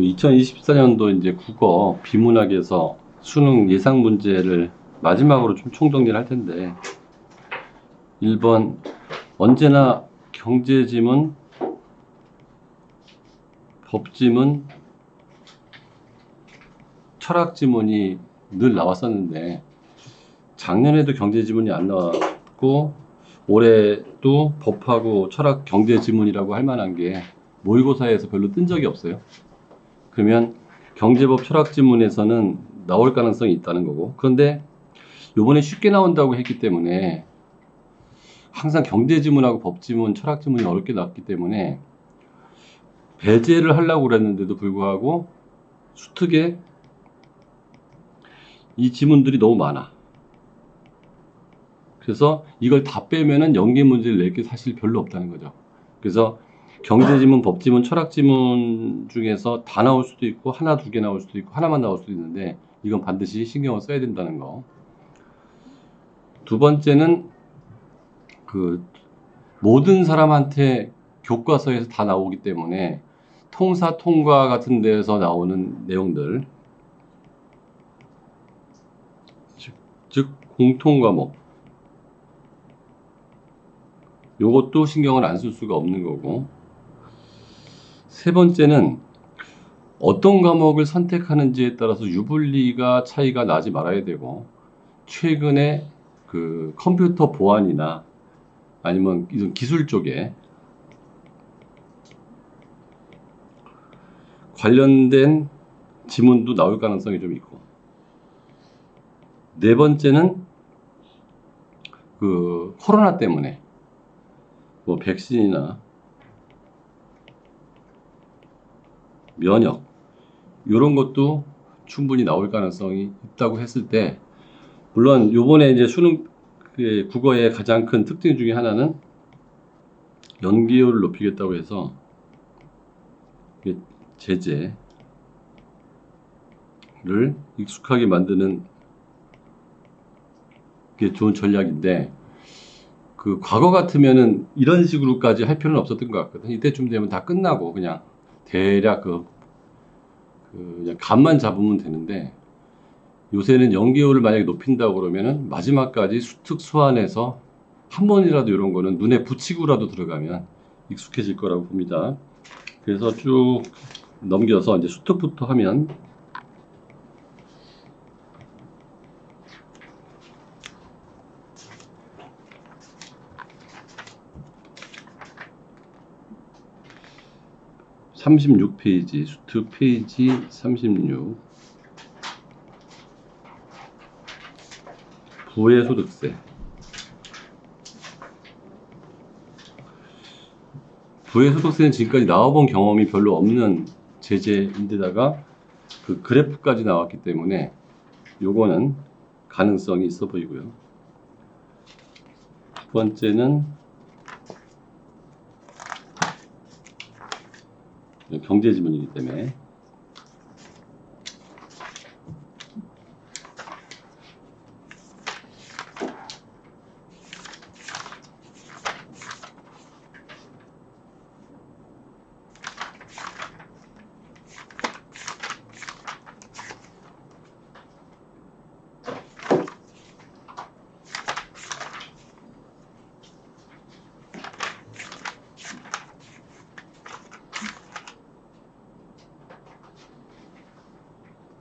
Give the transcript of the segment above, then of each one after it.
2024년도 이제 국어 비문학에서 수능 예상 문제를 마지막으로 좀 총정리를 할 텐데 1번 언제나 경제지문, 법지문, 철학지문이 늘 나왔었는데 작년에도 경제지문이 안 나왔고 올해도 법하고 철학 경제지문이라고 할 만한 게 모의고사에서 별로 뜬 적이 없어요. 그러면 경제법 철학지문에서는 나올 가능성이 있다는 거고 그런데 요번에 쉽게 나온다고 했기 때문에 항상 경제지문하고 법지문, 철학지문이 어렵게 나왔기 때문에 배제를 하려고 그랬는데도 불구하고 수특에 이 지문들이 너무 많아. 그래서 이걸 다 빼면은 연계 문제를 낼 게 사실 별로 없다는 거죠. 그래서 경제지문, 법지문, 철학지문 중에서 다 나올 수도 있고 하나 두 개 나올 수도 있고 하나만 나올 수도 있는데 이건 반드시 신경을 써야 된다는 거. 두 번째는 그 모든 사람한테 교과서에서 다 나오기 때문에 통사 통과 같은 데에서 나오는 내용들. 즉, 즉 공통 과목. 요것도 신경을 안 쓸 수가 없는 거고 세 번째는 어떤 과목을 선택하는지에 따라서 유불리가 차이가 나지 말아야 되고 최근에 그 컴퓨터 보안이나 아니면 이런 기술 쪽에 관련된 지문도 나올 가능성이 좀 있고. 네 번째는 그 코로나 때문에 뭐 백신이나 면역 이런 것도 충분히 나올 가능성이 있다고 했을 때 물론 요번에 이제 수능 그 국어의 가장 큰 특징 중에 하나는 연기율을 높이겠다고 해서 제재를 익숙하게 만드는 게 좋은 전략인데 그 과거 같으면은 이런 식으로까지 할 필요는 없었던 것 같거든. 이때쯤 되면 다 끝나고 그냥 대략 그, 그 그냥 감만 잡으면 되는데 요새는 연기율을 만약에 높인다고 그러면은 마지막까지 수특 수완해서 한 번이라도 이런 거는 눈에 붙이고라도 들어가면 익숙해질 거라고 봅니다. 그래서 쭉 넘겨서 이제 수특부터 하면 삼십육 페이지 수특 페이지 삼십육 부의 소득세 부의 소득세는 지금까지 나와본 경험이 별로 없는 제재인데다가 그 그래프까지 나왔기 때문에 요거는 가능성이 있어 보이고요. 두 번째는 경제지문이기 때문에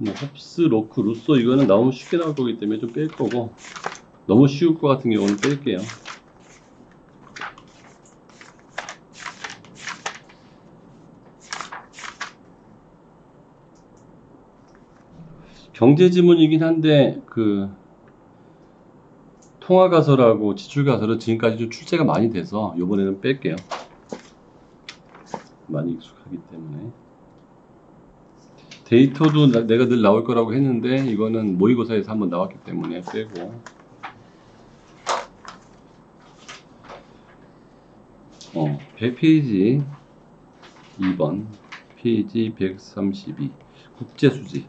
뭐 홉스, 로크, 루소 이거는 너무 쉽게 나올 거기 때문에 좀 뺄 거고 너무 쉬울 것 같은 경우는 뺄게요. 경제 지문이긴 한데 그 통화 가설하고 지출 가설은 지금까지 좀 출제가 많이 돼서 이번에는 뺄게요. 많이 익숙하기 때문에. 데이터도 나- 내가 늘 나올 거라고 했는데 이거는 모의고사에서 한번 나왔기 때문에 빼고. 어 100페이지 2번 페이지 132 국제수지.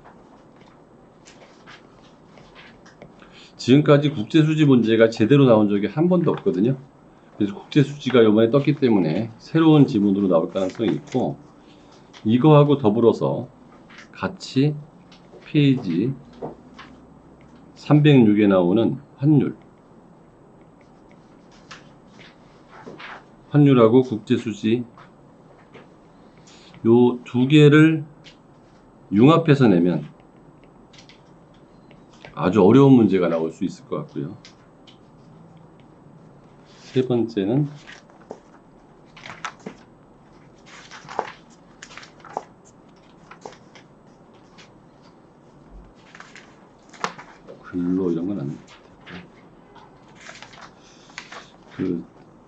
지금까지 국제수지 문제가 제대로 나온 적이 한 번도 없거든요. 그래서 국제수지가 이번에 떴기 때문에 새로운 지문으로 나올 가능성이 있고 이거하고 더불어서 같이 페이지 306에 나오는 환율. 환율하고 국제수지 요 두 개를 융합해서 내면 아주 어려운 문제가 나올 수 있을 것 같고요. 세 번째는 글로 이런 건 안. 그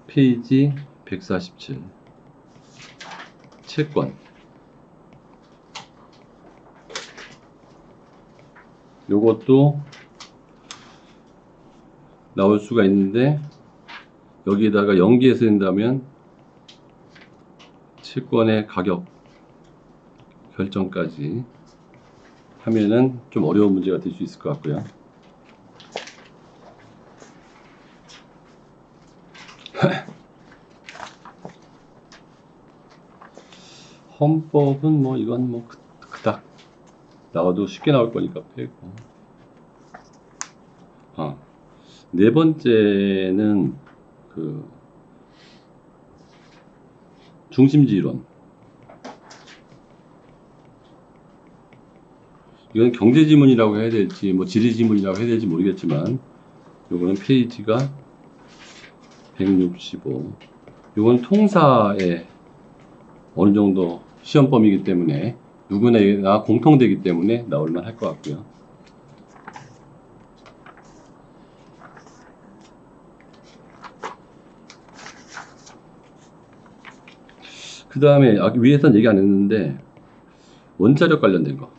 페이지 147 채권 요것도 나올 수가 있는데 여기에다가 연기해서 된다면 채권의 가격 결정까지 하면은 좀 어려운 문제가 될 수 있을 것 같고요. 헌법은 뭐 이건 뭐 그- 그닥 나와도 쉽게 나올 거니까 빼고. 아, 네 번째는 그 중심지 이론. 이건 경제 지문이라고 해야 될지 뭐 지리 지문이라고 해야 될지 모르겠지만 요거는 페이지가 165. 요건 통사에 어느 정도 시험 범위이기 때문에 누구나 공통되기 때문에 나올만 할 것 같고요. 그 다음에 위에선 얘기 안 했는데 원자력 관련된 거.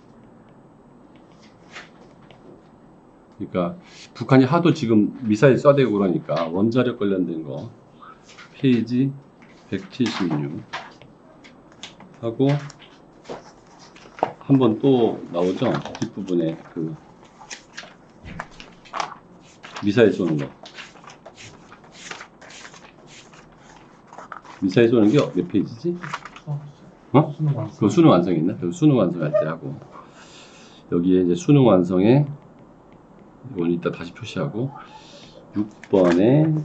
그러니까 북한이 하도 지금 미사일 쏴대고 그러니까 원자력 관련된 거 페이지 176 하고 한 번 또 나오죠 뒷부분에 그 미사일 쏘는 거 미사일 쏘는 게 몇 페이지지? 어? 수능 완성. 그 수능 완성 있나? 그 수능 완성할 때 하고 여기에 이제 수능 완성에 이건 이따 다시 표시하고 6번에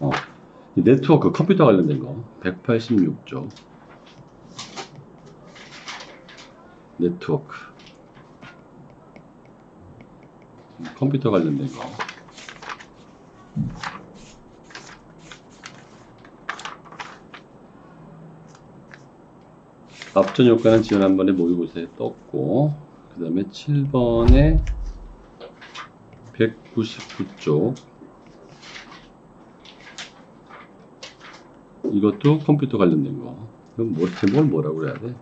어, 이 네트워크 컴퓨터 관련된 거. 186쪽 네트워크. 컴퓨터 관련된 거. 앞전 효과는 지원 한 번에 모의고사에 떴고 그 다음에 7번에 199쪽 이것도 컴퓨터 관련된 거 그럼 뭐, 제목을 뭐라고 그래야 돼?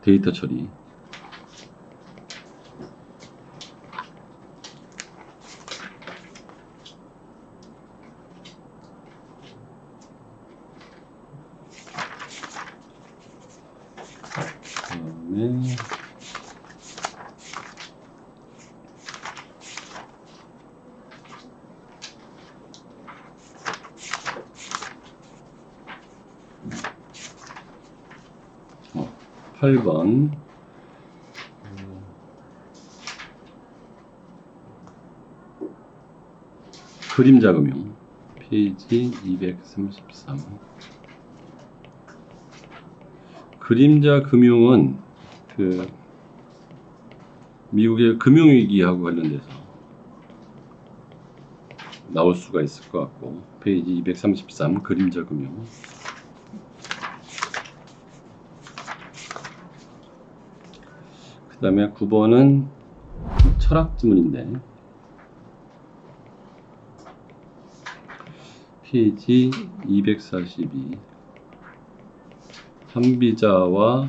데이터 처리 그다음에 어, 8번. 그림자 금융 페이지 233 그림자 금융은 그 미국의 금융위기하고 관련돼서 나올 수가 있을 것 같고 페이지 233 그림자 금융 그 다음에 9번은 철학 지문인데 페이지 242 한비자와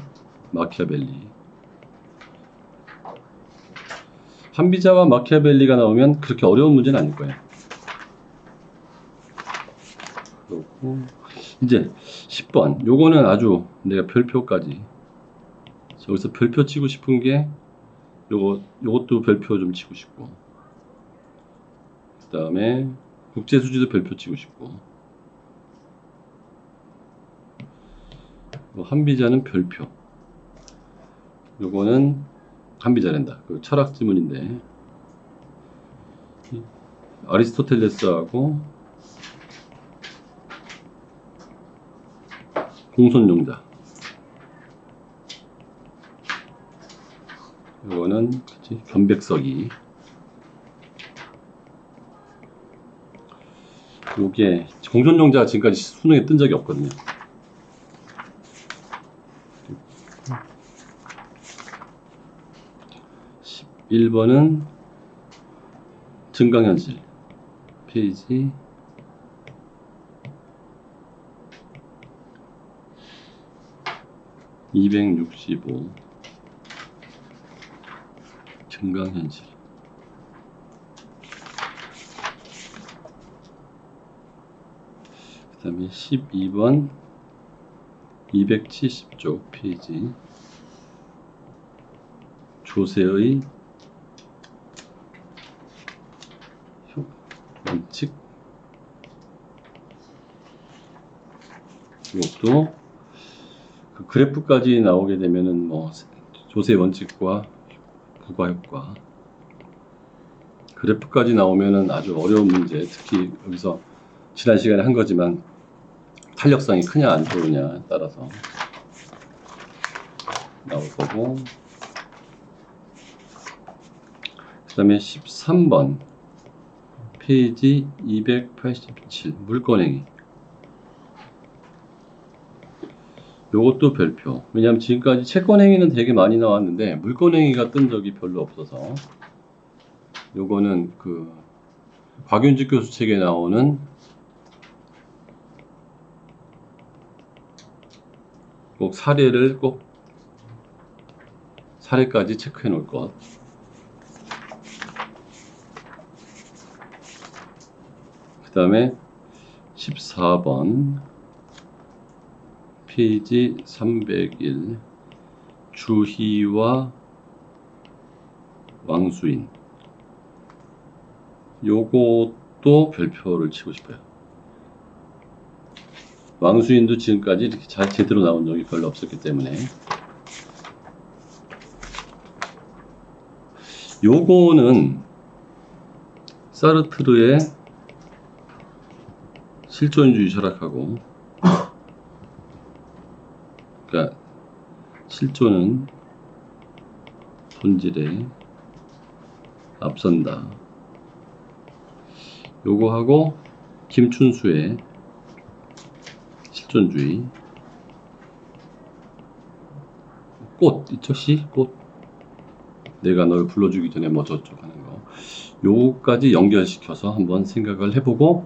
마키아벨리. 한비자와 마키아벨리가 나오면 그렇게 어려운 문제는 아닐 거예요. 그렇고 이제 10번. 요거는 아주 내가 별표까지 저기서 별표 치고 싶은 게 요거 요것도 별표 좀 치고 싶고. 그 다음에 국제 수지도 별표 치고 싶고. 뭐 한비자는 별표. 요거는 한비자랜다. 그 철학 지문인데. 이 아리스토텔레스하고 공손용자 요거는 그치 견백석이 요게 공존용자가 지금까지 수능에 뜬 적이 없거든요. (11번은) 증강현실. 페이지 (265) 증강현실. 그 다음에 12번 270쪽 페이지. 조세의 효- 원칙. 이것도 그 그래프까지 나오게 되면은 뭐 조세 원칙과 부가 효과. 그래프까지 나오면은 아주 어려운 문제. 특히 여기서 지난 시간에 한 거지만 탄력성이 크냐 안 좋으냐에 따라서 나올 거고. 그 다음에 13번. 페이지 287 물건행위 요것도 별표. 왜냐하면 지금까지 채권행위는 되게 많이 나왔는데 물건행위가 뜬 적이 별로 없어서. 요거는 그 곽윤직 교수 책에 나오는 꼭 사례를 꼭 사례까지 체크해 놓을 것. 그 다음에 14번 페이지 301 주희와 왕수인. 요것도 별표를 치고 싶어요. 왕수인도 지금까지 이렇게 잘 제대로 나온 적이 별로 없었기 때문에. 요거는 사르트르의 실존주의 철학하고 그러니까 실존은 본질에 앞선다. 요거하고 김춘수의 실존주의 꽃 있죠 시? 꽃 내가 널 불러주기 전에 뭐 저쪽 하는 거 요거까지 연결시켜서 한번 생각을 해보고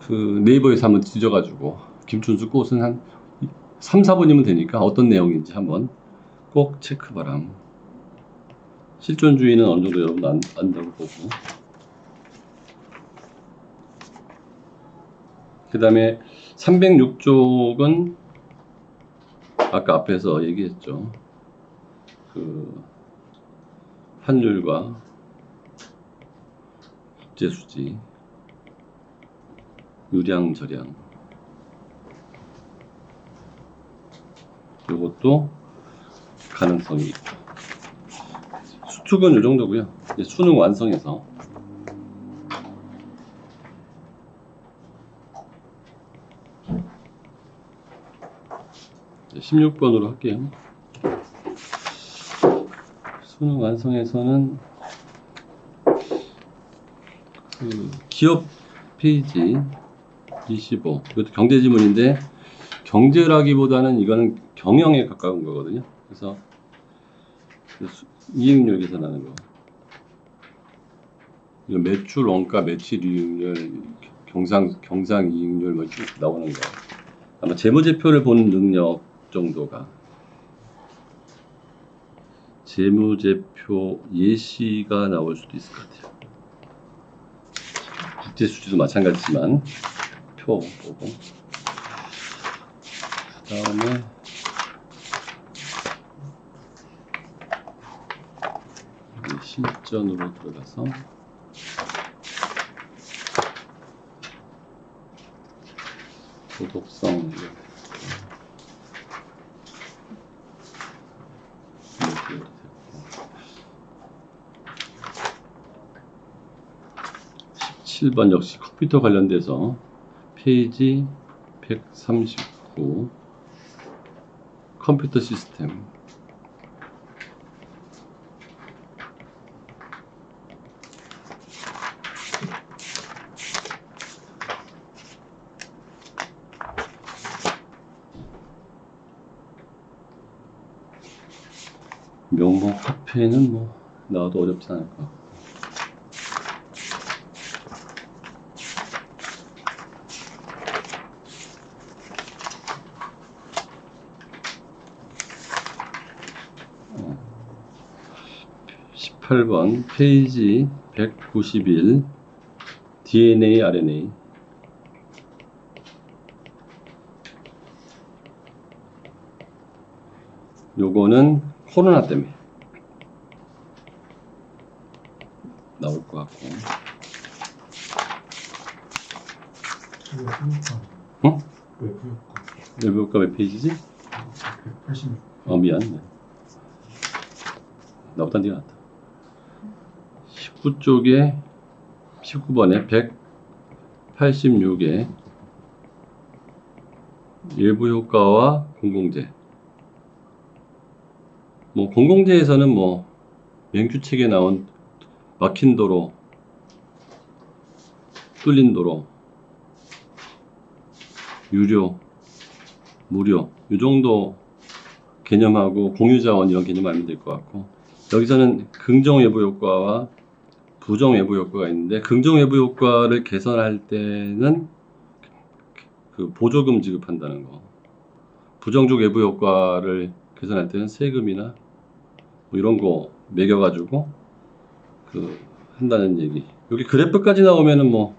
그 네이버에서 한번 뒤져가지고 김춘수 꽃은 한 3, 4번이면 되니까 어떤 내용인지 한번 꼭 체크 바람 실존주의는 어느 정도 여러분 안, 안다고 보고. 그 다음에 306쪽은 아까 앞에서 얘기했죠. 그 환율과 국제수지, 유량, 절량 이것도 가능성이 있고 수축은 이 정도고요. 수능 완성해서 이제 16번으로 할게요. 수능 완성에서는 그 기업 페이지 25 이것도 경제 지문인데 경제라기보다는 이거는 경영에 가까운 거거든요. 그래서 그 수- 이익률 계산하는 거. 매출 원가, 매출 이익률, 경상 경상 이익률 뭐 쭉 나오는 거. 아마 재무제표를 보는 능력 정도가 재무제표 예시가 나올 수도 있을 것 같아요. 국제 수지도 마찬가지지만 표 보고 그 다음에 실전으로 들어가서 도덕성 칠번 역시 컴퓨터 관련돼서 페이지 139 컴퓨터 시스템. 화폐는 뭐 나와도 어렵지 않을 어. 18번 페이지 191 DNA, RNA 요거는 코로나 때문에 나올 것 같고? 어? 왜 부효과? 외부효과 몇 페이지지? 186. 어 미안 미안. 나보다 네가 낫다 19쪽에 19번에 186에 일부 효과와 공공재 뭐 공공재에서는 뭐 맹규책에 나온 막힌 도로 뚫린 도로 유료 무료 이 정도 개념하고 공유자원 이런 개념 알면 될 것 같고 여기서는 긍정 외부 효과와 부정 외부 효과가 있는데 긍정 외부 효과를 개선할 때는 그 보조금 지급한다는 거. 부정적 외부 효과를 개선할 때는 세금이나 뭐 이런 거 매겨가지고 그 한다는 얘기 여기 그래프까지 나오면은 뭐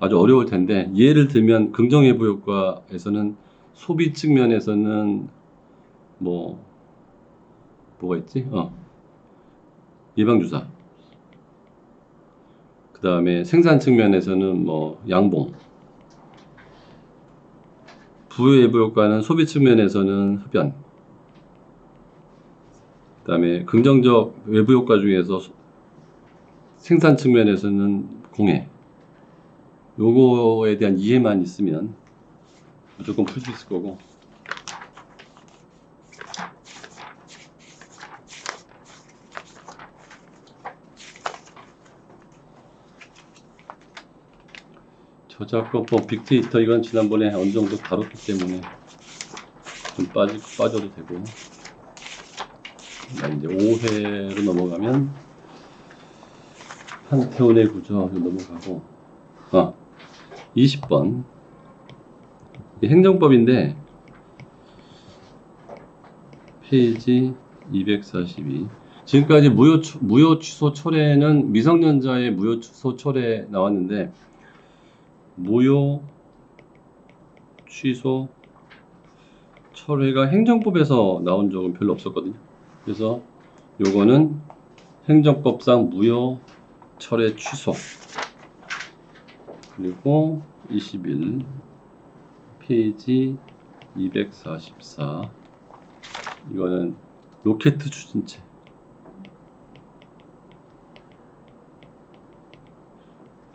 아주 어려울 텐데 예를 들면 긍정 외부 효과에서는 소비 측면에서는 뭐 뭐가 있지? 어 예방 주사. 그 다음에 생산 측면에서는 뭐 양봉. 부의 외부 효과는 소비 측면에서는 흡연. 그 다음에 긍정적 외부 효과 중에서 소- 생산 측면에서는 공해. 요거에 대한 이해만 있으면 무조건 풀 수 있을 거고. 저작권법 빅데이터 이건 지난번에 어느 정도 다뤘기 때문에 좀 빠지, 빠져도 되고. 자, 이제 5회로 넘어가면 판테온의 구조로 넘어가고. 아, 20번. 행정법인데 페이지 242 지금까지 무효, 추- 무효 취소 철회는 미성년자의 무효 취소 철회 나왔는데 무효 취소 철회가 행정법에서 나온 적은 별로 없었거든요. 그래서 요거는 행정법상 무효 철회 취소. 그리고 21 페이지 244 이거는 로켓 추진체.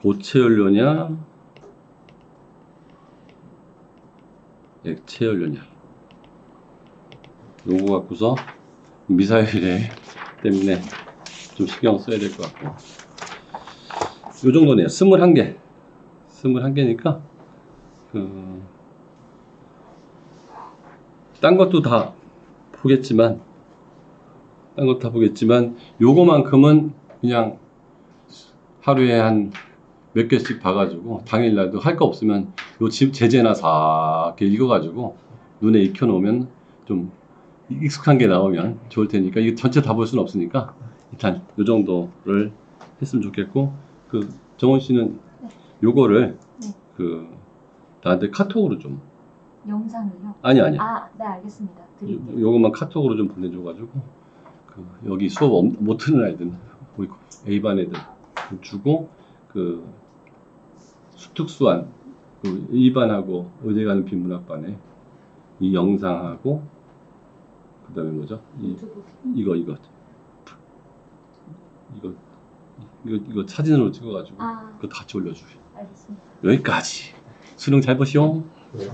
고체 연료냐? 액체 연료냐? 요거 갖고서 미사일에 때문에 좀 신경 써야 될 것 같고. 요 정도네요. 21개. 21개니까 그, 딴 것도 다 보겠지만, 딴 것도 다 보겠지만, 요거만큼은 그냥 하루에 한 몇 개씩 봐가지고, 당일날도 할 거 없으면 요 집 제재나 싹 이렇게 읽어가지고, 눈에 익혀놓으면 좀 익숙한 게 나오면 좋을 테니까, 이거 전체 다 볼 수는 없으니까, 일단 요 정도를 했으면 좋겠고, 그, 정원 씨는 요거를, 네. 그, 나한테 카톡으로 좀, 영상을요? 아니, 아니. 아, 네 알겠습니다. 드릴게요. 요것만 카톡으로 좀 보내줘가지고 그 여기 수업 없- 못 듣는 아이들 우리 A반 애들 주고 그 수특수한 그 일반하고 의대 가는 비문학반에 이 영상하고 그 다음에 뭐죠? 이. 이거 이거 이거 이거 이거 사진으로 찍어가지고 아, 그거 같이 올려주세요. 알겠습니다. 여기까지 수능 잘 보시오. 네.